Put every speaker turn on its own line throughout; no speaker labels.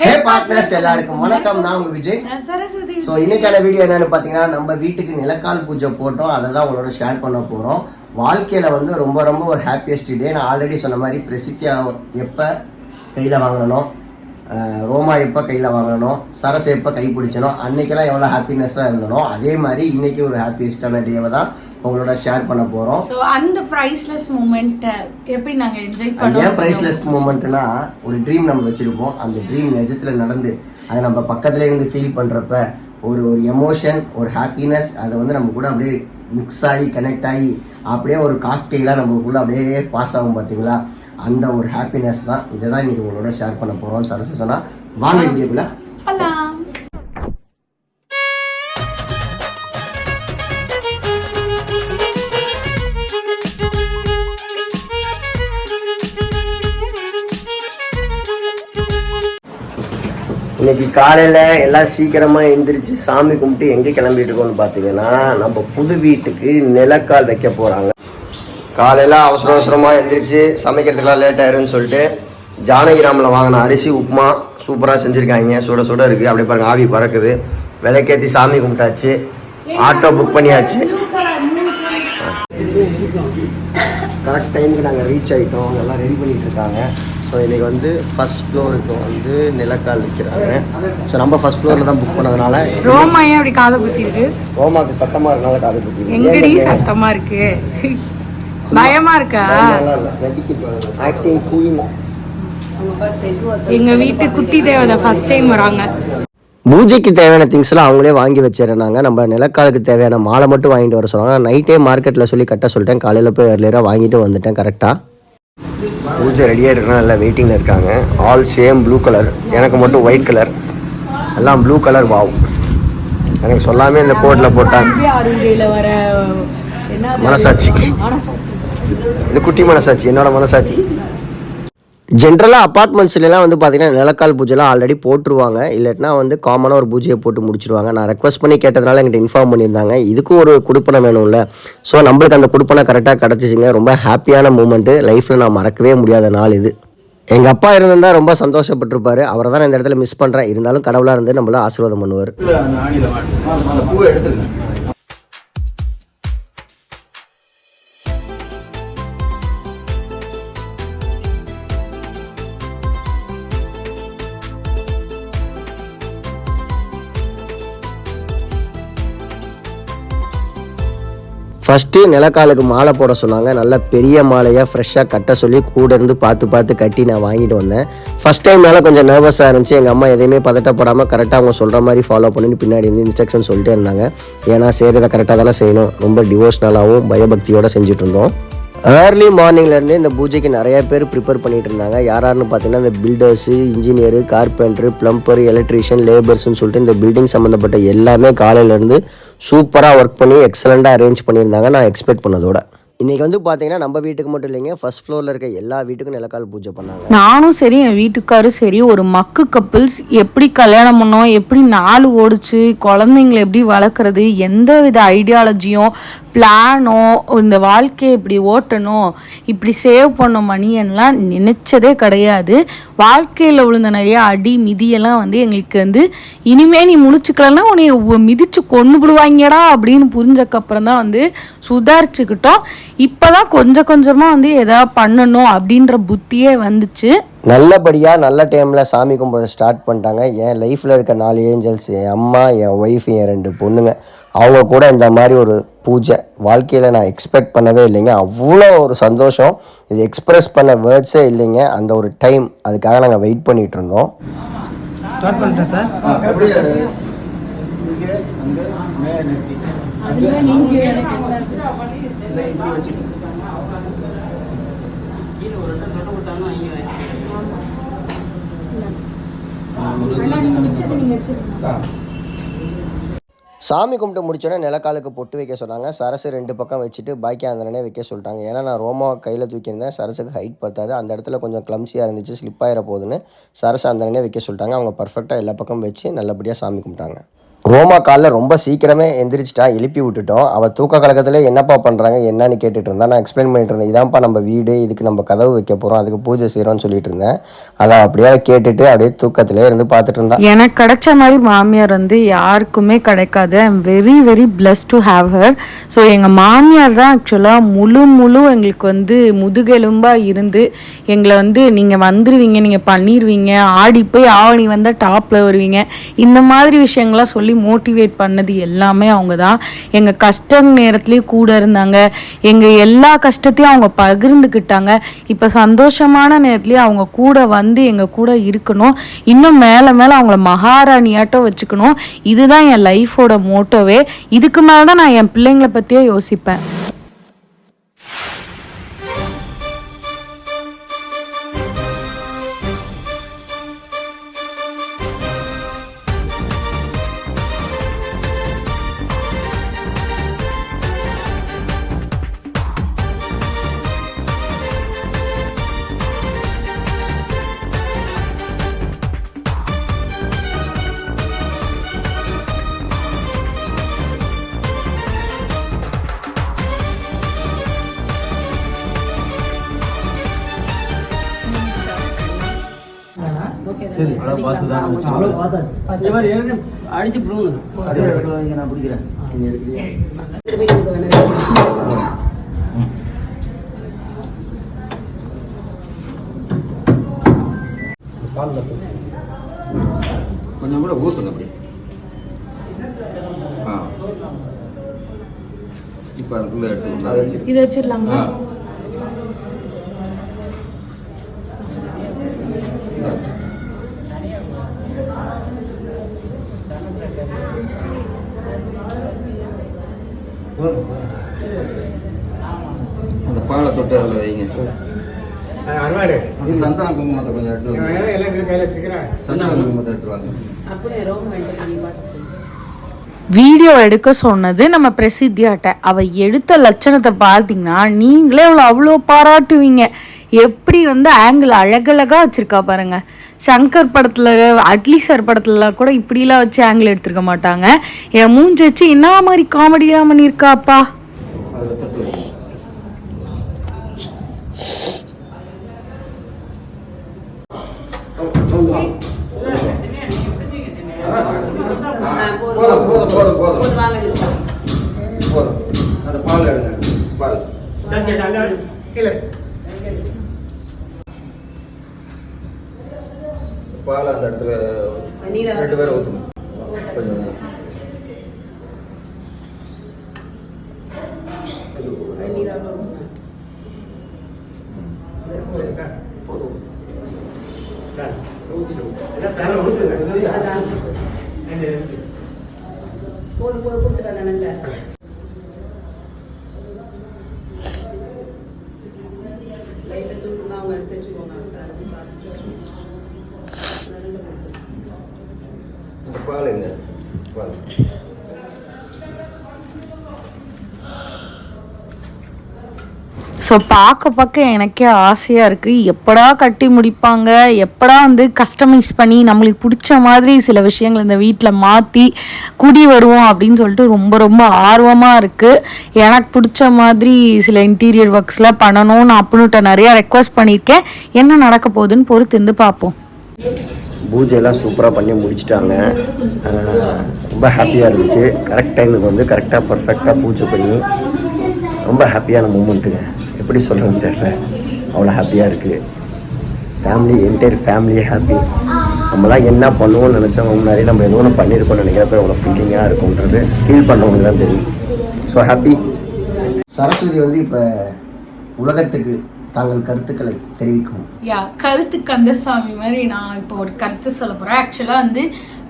ஹே partners எல்லாருக்கும் வணக்கம். நான் உங்க விஜய். ஸோ இன்னைக்கான வீடியோ என்னன்னு பார்த்தீங்கன்னா நம்ம வீட்டுக்கு நிலக்கால் பூஜை போட்டோம். அதை தான் உங்களோட ஷேர் பண்ண போகிறோம் வாழ்க்கையில் வந்து ரொம்ப ரொம்ப ஒரு ஹாப்பியஸ்ட் டே நான் ஆல்ரெடி சொன்ன மாதிரி பிரசித்தியா எப்போ கையில் வாங்கணும்? ரோமா எப்போ கையில் வாங்கணும்? சரஸ் எப்போ கை பிடிச்சனோ அன்னைக்கெல்லாம் எவ்வளோ ஹாப்பினஸ்ஸாக இருந்தனோ அதே மாதிரி இன்னைக்கு ஒரு ஹாப்பியஸ்டான டேவை தான் உங்களோட ஷேர் பண்ண போகிறோம்
சோ அந்த பிரைஸ்லெஸ் மூமெண்ட் எப்படி நாங்க என்ஜாய்
ஏன்
பண்ணோம்
ப்ரைஸ்லெஸ் மூமெண்ட்னா ஒரு ட்ரீம் நம்ம வச்சிருப்போம். அந்த ட்ரீம் நிஜத்தில் நடந்து அதை நம்ம பக்கத்துல இருந்து ஃபீல் பண்ணுறப்ப ஒரு ஒரு எமோஷன் ஒரு ஹாப்பினஸ் அதை வந்து நம்ம கூட அப்படியே மிக்ஸ் ஆகி கனெக்ட் ஆகி அப்படியே ஒரு காக்டெயிலாக நம்மளுக்குள்ள அப்படியே பாஸ் ஆகும் பார்த்தீங்களா? அந்த ஒரு ஹாப்பினஸ் தான். இதை தான் இன்னைக்கு உங்களோட ஷேர் பண்ண போகிறோம் சரசு சொன்னால் வாங்க வீடியோக்குள்ள இன்னைக்கு காலையில் எல்லாம் சீக்கிரமாக எந்திரிச்சு சாமி கும்பிட்டு எங்கே கிளம்பிட்டு இருக்கோம்னு பார்த்தீங்கன்னா நம்ம புது வீட்டுக்கு நிலக்கால் வைக்க போகிறாங்க காலையில் அவசர அவசரமாக எந்திரிச்சு சமைக்கிறதுக்கெலாம் லேட் ஆயிரும்னு சொல்லிட்டு ஜானகிராமில் வாங்கின அரிசி உப்புமா சூப்பராக செஞ்சுருக்காங்க. சுட சுட இருக்குது அப்படி பாருங்கள் ஆவி பறக்குது. விலைக்கேற்றி சாமி கும்பிட்டாச்சு. ஆட்டோ புக் பண்ணியாச்சு. கரெக்ட் டைமுக்கு நாங்கள் ரீச் ஆகிட்டோம் எல்லாம் ரெடி பண்ணிட்டு இருக்காங்க. ஸோ இன்னைக்கு வந்து ஃபர்ஸ்ட் ஃப்ளோருக்கு வந்து நிலக்கால் வைக்கிறாங்க ஸோ நம்ம ஃபர்ஸ்ட் ஃப்ளோரில் தான் புக் பண்ணதுனால
ரோமா ஏன் அப்படி காதை குத்தி இருக்கு
ரோமாக்கு சத்தமாக இருக்கனால காது குத்தி
எங்கடி சத்தமா இருக்கு? பயமா இருக்கா?
ஆக்டிங் குயின்
எங்க வீட்டு குட்டி தேவதை ஃபர்ஸ்ட் டைம் வராங்க.
பூஜைக்கு தேவையான திங்ஸ்லாம் அவங்களே வாங்கி வச்சிருந்தாங்க நம்ம நிலக்காலுக்கு தேவையான மாலை மட்டும் வாங்கிட்டு வர சொன்னாங்க நைட்டே மார்க்கெட்டில் சொல்லி கட்ட சொல்லிட்டேன். காலையில் போய் ஏர்லியராக வாங்கிட்டு வந்துட்டேன் கரெக்டாக பூஜை ரெடி ஆகிட்டு எல்லாம் வெயிட்டிங்கில் இருக்காங்க. ஆல் சேம் ப்ளூ கலர் எனக்கு மட்டும் ஒயிட் கலர் எல்லாம் ப்ளூ கலர் வாவ் எனக்கு சொல்லாமே இந்த கோட்டில் போட்டாங்க
அறுவடையில வர என்ன
மனசாட்சி. இது குட்டி மனசாட்சி என்னோட மனசாட்சி. ஜென்ரலாக அப்பார்ட்மெண்ட்ஸ்லாம் வந்து பார்த்தீங்கன்னா நிலக்கால் பூஜைலாம் ஆல்ரெடி போட்டுருவாங்க. இல்லாட்டினா வந்து காமனாக ஒரு பூஜையை போட்டு முடிச்சிருவாங்க. நான் ரெக்வஸ்ட் பண்ணி கேட்டதுனால எங்கிட்ட இன்ஃபார்ம் பண்ணியிருந்தாங்க. இதுக்கும் ஒரு குடுப்பனை வேணும்ல. ஸோ நம்மளுக்கு அந்த குடுப்பனை கரெக்டாக கிடச்சிச்சிங்க. ரொம்ப ஹாப்பியான மூமெண்ட்டு லைஃப்பில் நான் மறக்கவே முடியாத நாள் இது. எங்கள் அப்பா இருந்திருந்தால் ரொம்ப சந்தோஷப்பட்டிருப்பார். அவரை தான் நான் இந்த இடத்துல மிஸ் பண்ணுறேன் இருந்தாலும் கடவுளாக இருந்து நம்மள ஆசீர்வாதம் பண்ணுவார். ஃபஸ்ட்டு நிலக்காலுக்கு மாலை போட சொன்னாங்க. நல்லா பெரிய மாலையாக ஃப்ரெஷ்ஷாக கட்ட சொல்லி கூட இருந்து பார்த்து பார்த்து கட்டி நான் வாங்கிட்டு வந்தேன். ஃபஸ்ட் டைம்னால கொஞ்சம் நர்வஸாக இருந்துச்சு. எங்கள் அம்மா எதையுமே பதட்டப்படாமல் கரெக்டாக அவங்க சொல்கிற மாதிரி ஃபாலோ பண்ணிட்டு பின்னாடி இருந்து இன்ஸ்ட்ரக்ஷன் சொல்லிட்டே இருந்தாங்க. ஏன்னா செய்கிறத கரெக்டாக தானே செய்யணும். ரொம்ப டிவோஷனலாகவும் பயபக்தியோடு செஞ்சுட்டு இருந்தோம். ஏர்லி மார்னிங்லேருந்தே இந்த பூஜைக்கு நிறைய பேர் ப்ரிப்பேர் பண்ணிட்டு இருந்தாங்க. யார் யாருன்னு பார்த்தீங்கன்னா இந்த builders engineer carpenter plumber electrician லேபர்ஸ்னு சொல்லிட்டு இந்த பில்டிங் சம்மந்தப்பட்ட எல்லாமே காலையிலேருந்து சூப்பராக ஒர்க் பண்ணி எக்ஸலண்ட்டாக அரேஞ்ச் பண்ணியிருந்தாங்க. நான் எக்ஸ்பெக்ட் பண்ணதோட. இன்றைக்கி வந்து பார்த்தீங்கன்னா நம்ம வீட்டுக்கு மட்டும் இல்லைங்க. ஃபர்ஸ்ட் ஃப்ளோரில் இருக்க எல்லா வீட்டுக்கும் நிலக்கால் பூஜை பண்ணாங்க.
நானும் சரி என் வீட்டுக்காரும் சரி ஒரு மக்கு கப்பிள்ஸ் எப்படி கல்யாணம் பண்ணோம் எப்படி நாள் ஓடிச்சு குழந்தைங்களை எப்படி வளர்க்குறது எந்த வித ஐடியாலஜியும் பிளானோ இந்த வாழ்க்கையை இப்படி ஓட்டணும் இப்படி சேவ் பண்ண மணியெல்லாம் நினச்சதே கிடையாது. வாழ்க்கையில் விழுந்த நிறைய அடி மிதியெல்லாம் வந்து எங்களுக்கு வந்து இனிமே நீ முழிச்சுக்கலன்னா உன்னை மிதித்து மிதிச்சு கொண்டு விடுவாங்கடா அப்படின்னு புரிஞ்சக்கப்புறம் தான் வந்து சுதாரிச்சுக்கிட்டோம். இப்போதான் கொஞ்சம் கொஞ்சமாக வந்து எதாவது பண்ணணும் அப்படின்ற புத்தியே வந்துச்சு.
நல்லபடியாக நல்ல டைமில் சாமி கும்பிட ஸ்டார்ட் பண்ணிட்டாங்க. என் லைஃப்பில் இருக்க நாலு ஏஞ்சல்ஸ் என் அம்மா என் ஒய்ஃப் என் ரெண்டு பொண்ணுங்க. அவங்க கூட இந்த மாதிரி ஒரு பூஜை வாழ்க்கையில் நான் எக்ஸ்பெக்ட் பண்ணவே இல்லைங்க. அவ்வளோ ஒரு சந்தோஷம். இது எக்ஸ்பிரஸ் பண்ண வேர்ட்ஸே இல்லைங்க. அந்த ஒரு டைம் அதுக்காக நாங்கள் வெயிட் பண்ணிட்டு இருந்தோம்.
ஸ்டார்ட் பண்ணிட்டேன் சார். அப்படியே. வச்சுக்கோங்க ஆ
சாமி கும்பிட்டு முடிச்சோடனே நிலக்காலுக்கு பொட்டு வைக்க சொன்னாங்க. சரசு ரெண்டு பக்கம் வச்சுட்டு பாக்கி அந்த வைக்க சொல்லிட்டாங்க. ஏன்னா நான் ரோமா கையில் தூக்கியிருந்தேன். சரசுக்கு ஹைட் பத்தாது. அந்த இடத்துல கொஞ்சம் கிளம்சியாக இருந்துச்சு ஸ்லிப் ஆகிற போகுதுன்னு சரசு அந்த வைக்க சொல்லிட்டாங்க. அவங்க பர்ஃபெக்டாக எல்லா பக்கம் வச்சு நல்லபடியாக சாமி கும்பிட்டாங்க. ரோமா காலில் ரொம்ப சீக்கிரமே எந்திரிச்சிட்டா எழுப்பி விட்டுட்டோம். அவள் தூக்க கழகத்தில் என்னப்பா பண்ணுறாங்க என்னன்னு கேட்டுட்டு இருந்தா. நான் எக்ஸ்பிளைன் பண்ணிட்டு இருந்தேன் இதான்ப்பா நம்ம வீடு இதுக்கு நம்ம கதவு வைக்க போகிறோம் அதுக்கு பூஜை செய்கிறோம்னு சொல்லிட்டு இருந்தேன். அதை அப்படியே கேட்டுட்டு அப்படியே தூக்கத்திலே இருந்து பார்த்துட்டு இருந்தா.
எனக்கு கிடைச்ச மாதிரி மாமியார் வந்து யாருக்குமே கிடைக்காது. I am very very bless to have her so எங்கள் மாமியார் தான் ஆக்சுவலாக முழு முழு எங்களுக்கு வந்து முதுகெலும்பாக இருந்து எங்களை வந்து நீங்கள் வந்துடுவீங்க நீங்கள் பண்ணிடுவீங்க ஆடி போய் ஆவணி வந்தால் டாப்பில் வருவீங்க. இந்த மாதிரி விஷயங்கள்லாம் சொல்லி மோட்டிவேட் பண்ணது எல்லாமே அவங்க தான் எங்கள் கஷ்ட நேரத்துலேயும் கூட இருந்தாங்க. எங்கள் எல்லா கஷ்டத்தையும் அவங்க பகிர்ந்துக்கிட்டாங்க. இப்போ சந்தோஷமான நேரத்துலேயும் அவங்க கூட வந்து எங்கள் கூட இருக்கணும். இன்னும் மேலே மேலே அவங்கள மகாராணியாட்டம் வச்சுக்கணும். இதுதான் என் லைஃபோட மோட்டோவே இதுக்கு மேலே தான் நான் என் பிள்ளைங்களை பற்றியே யோசிப்பேன்.
அடிச்சு புடுங்க
அதே இடத்துல நான் பிடிக்கிறேன். கொஞ்சம் கூட ஊத்துங்க அப்படி ஆ. இப்போ அதுக்குள்ள எடுத்து உள்ள வச்சு
இதை வச்சிடலாங்களா?
இந்தா அந்த பாலை தொட்டு அதில் வைங்க. சந்தன குங்குமத்தை கொஞ்சம் எடுத்து சந்தன குங்குமத்தை எடுத்து வாங்க.
வீடியோ எடுக்க சொன்னது நம்ம பிரசித்தியாட்ட. அவ எடுத்த லட்சணத்தை பார்த்தீங்கன்னா நீங்களே அவளை அவ்வளோ பாராட்டுவீங்க. எப்படி வந்து ஆங்கிள் அழகழகா வச்சிருக்கா பாருங்க. சங்கர் படத்தில் அட்லி சார் படத்துலலாம் கூட இப்படிலாம் வச்சு ஆங்கிள் எடுத்திருக்க மாட்டாங்க. என் மூஞ்சி வச்சு என்ன மாதிரி காமெடிலாம் பண்ணியிருக்காப்பா
அதில் தொட்டு வைங்க போதும் போதும் போதும் போதும் போதும் அந்த பால் எடுங்க பால்
கீழே
பால் அந்த இடத்துல ரெண்டு பேரும் ஊற்றணும் கொஞ்சம். போதும் ஊற்றிட்டு
எல்லாம் தலை
ஸோ பார்க்க பார்க்க எனக்கே ஆசையாக இருக்குது எப்படா கட்டி முடிப்பாங்க? எப்படா வந்து கஸ்டமைஸ் பண்ணி நம்மளுக்கு பிடிச்ச மாதிரி சில விஷயங்கள் இந்த வீட்டில் மாற்றி குடி வருவோம் அப்படின்னு சொல்லிட்டு ரொம்ப ரொம்ப ஆர்வமாக இருக்குது எனக்கு பிடிச்ச மாதிரி சில இன்டீரியர் ஒர்க்ஸ்லாம் பண்ணணும்னு அப்படின்ட்டு நிறையா ரெக்வஸ்ட் பண்ணியிருக்கேன். என்ன நடக்க போகுதுன்னு பொறுத்து இருந்து பார்ப்போம்.
பூஜையெல்லாம் சூப்பராக பண்ணி முடிச்சிட்டாங்க. ரொம்ப ஹாப்பியாக இருந்துச்சு. கரெக்ட் டைமுக்கு வந்து கரெக்டாக பர்ஃபெக்டாக பூஜை பண்ணி ரொம்ப ஹாப்பியான மூமெண்ட்டுங்க எப்படி சொல்கிறதுன்னு தெரியல. அவ்வளோ ஹாப்பியாக இருக்குது ஃபேமிலி என்டையர் ஃபேமிலியே ஹாப்பி நம்மளாம் என்ன பண்ணுவோம்னு நினச்சவங்க முன்னாடி நம்ம எதுவும் ஒன்று பண்ணியிருக்கோம்னு நினைக்கிறப்ப எவ்வளோ ஃபீலிங்காக இருக்கும்ன்றது ஃபீல் பண்ணவங்களுக்கு தான் தெரியும். ஸோ ஹாப்பி சரஸ்வதி வந்து இப்போ உலகத்துக்கு தாங்கள் கருத்துக்களை தெரிவிக்கும்
யா கருத்து கந்தசாமி மாதிரி நான் இப்போ ஒரு கருத்து சொல்ல போறேன். ஆக்சுவலா வந்து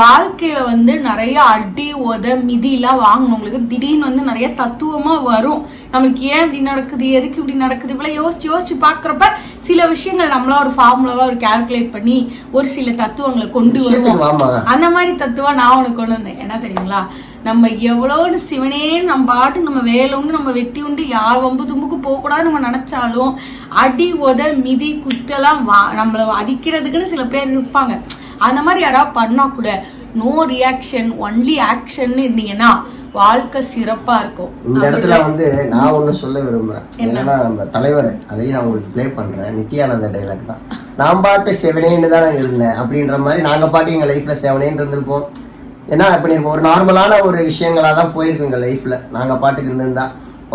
வாழ்க்கையில வந்து நிறைய அடி உத மிதிலாம் வாங்கினவங்களுக்கு திடீர்னு வந்து நிறைய தத்துவமா வரும். நம்மளுக்கு ஏன் இப்படி நடக்குது? எதுக்கு இப்படி நடக்குது? இப்பெல்லாம் யோசிச்சு யோசிச்சு பாக்குறப்ப சில விஷயங்கள் நம்மளா ஒரு ஃபார்முலாவா ஒரு கால்குலேட் பண்ணி ஒரு சில தத்துவங்களை கொண்டு வருவோம்.
வாமா
அந்த மாதிரி தத்துவம் நான் உனக்கு கொண்டு வந்தேன். என்ன தெரியுங்களா? நம்ம எவ்வளோன்னு சிவனே நம்ம பாட்டு நம்ம வேலை உண்டு நம்ம வெட்டி உண்டு யார் வம்பு தும்புக்கு போகக்கூடாது நம்ம நினைச்சாலும் அடி உத மிதி குத்தெல்லாம் வா நம்மளை அடிக்கிறதுக்குன்னு சில பேர் இருப்பாங்க. அந்த மாதிரி யாராவது பண்ணா கூட நோ ரியாக்ஷன் ஒன்லி ஆக்ஷன் இருந்தீங்கன்னா வாழ்க்கை சிறப்பா இருக்கும்.
இந்த இடத்துல வந்து நான் ஒண்ணு சொல்ல விரும்புறேன். என்னன்னா நம்ம தலைவர் அதையும் நான் உங்களுக்கு ப்ளே பண்றேன். நித்யானந்த டைலாக் தான். நான் பாட்டு செவனேன்னு தான் இருந்தேன். அப்படின்ற மாதிரி நாங்க பாட்டு எங்க லைஃப்ல செவனேன்னு இருந்திருப்போம். ஏன்னா பண்ணிருப்போம் ஒரு நார்மலான ஒரு விஷயங்களா தான் போயிருக்கும் எங்க லைஃப்ல நாங்க பாட்டுக்கு இருந்திருந்தா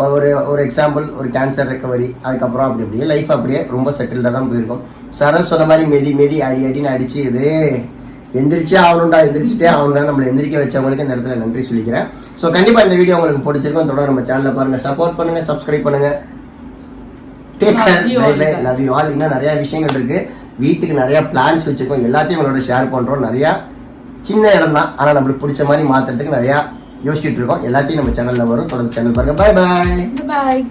ஒரு ஒரு எக்ஸாம்பிள் ஒரு கேன்சர் ரெக்கவரி அதுக்கப்புறம் அப்படி அப்படியே லைஃப் அப்படியே ரொம்ப செட்டில்டாக தான் போயிருக்கும். சரண் சொன்ன மாதிரி மெதி மெதி அடி அடின்னு அடிச்சு இது எந்திரிச்சே ஆகணும்டா எந்திரிச்சிட்டே ஆகணும்டா நம்மளை எந்திரிக்க வச்சவங்களுக்கு இந்த இடத்துல நன்றி சொல்லிக்கிறேன். ஸோ கண்டிப்பாக இந்த வீடியோ உங்களுக்கு பிடிச்சிருக்கும். தொடர்ந்து நம்ம சேனலை பாருங்க. சப்போர்ட் பண்ணுங்க சப்ஸ்கிரைப் பண்ணுங்க. Take care. Love you all இன்னும் நிறைய விஷயங்கள் இருக்கு. வீட்டுக்கு நிறைய பிளான்ஸ் வச்சிருக்கோம். எல்லாத்தையும் உங்களோட ஷேர் பண்றோம். நிறைய சின்ன இடம் தான். ஆனால் நம்மளுக்கு பிடிச்ச மாதிரி மாற்றுறதுக்கு நிறையா யோசிச்சுட்டு இருக்கோம். எல்லாத்தையும் நம்ம சேனலில் வரும். தொடர்ந்து சேனல் பாருங்க. பை பாய்
பாய்